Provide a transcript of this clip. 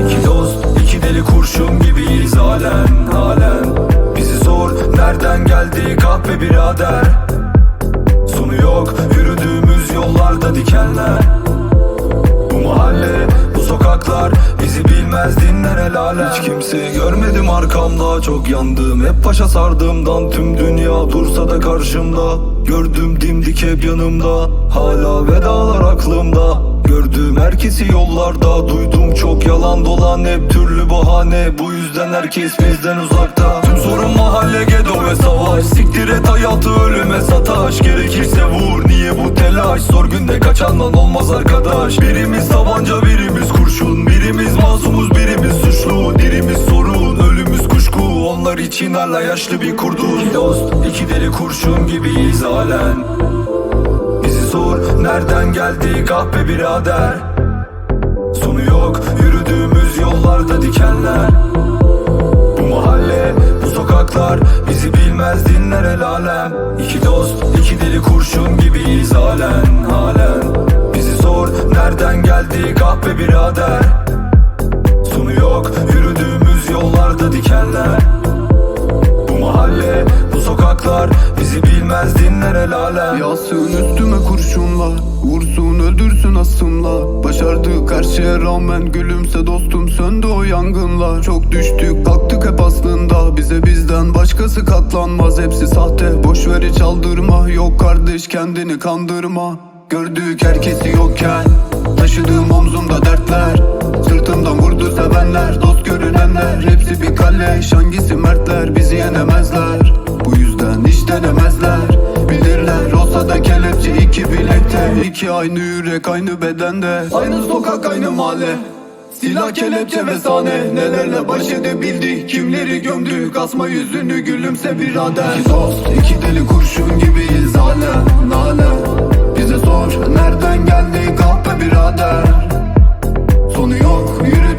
İki dost, iki deli kurşun gibiyiz halen, halen Bizi sor, nereden geldi kahpe birader? Sonu yok, yürüdüğümüz yollarda dikenler. Bu mahalle, sokaklar. Bizi bilmez dinler el alem Hiç kimseyi görmedim arkamda. Çok yandım Hep başa sardığımdan tüm dünya dursa da karşımda. Gördüm dimdik hep yanımda. Hala vedalar aklımda. Gördüğüm herkesi yollarda. Duydum çok yalan dolan. Hep türlü bahane. Bu yüzden herkes bizden uzakta. Tüm sorun mahalle gedo ve savaş. Siktir et hayatı ölüme sataş Gerekirse vur niye bu telaş? Zor günde kaçandan olmaz arkadaş. Birimiz tabanca kurşun Masumuz birimiz suçlu Dirimiz sorun ölümüz kuşku Onlar için hala yaşlı bir kurduz. İki dost iki deli kurşun gibiyiz halen. Bizi sor nereden geldi kahpe birader? Sonu yok yürüdüğümüz yollarda dikenler. Bu mahalle bu sokaklar bizi bilmez dinler el alem. İki dost iki deli kurşun gibiyiz halen halen. Bizi sor nereden geldi kahpe birader el alem Yasın üstüme kurşunla. Vursun öldürsün asımla Başardık her şeye rağmen Gülümse dostum. Söndü o yangınlar. Çok düştük kalktık hep aslında. Bize bizden başkası katlanmaz. Hepsi sahte. Boş ver hiç aldırma. Yok kardeş kendini kandırma. Gördük herkesi yokken. Taşıdığım omzumda dertler. Sırtımdan vurdu sevenler. Dost görünenler. Hepsi bir kalleş Hangisi mertler? Bizi yenemezler. Bu yüzden hiç denemezler İki aynı yürek aynı bedende. Aynı sokak aynı mahalle. Silah kelepçe ve sahne. Nelerle baş edebildik? Kimleri gömdük? Asma yüzünü gülümse birader. İki dost iki deli kurşun gibiyiz. Hala Nale Bize sor nereden geldik ah be birader. Sonu yok yürü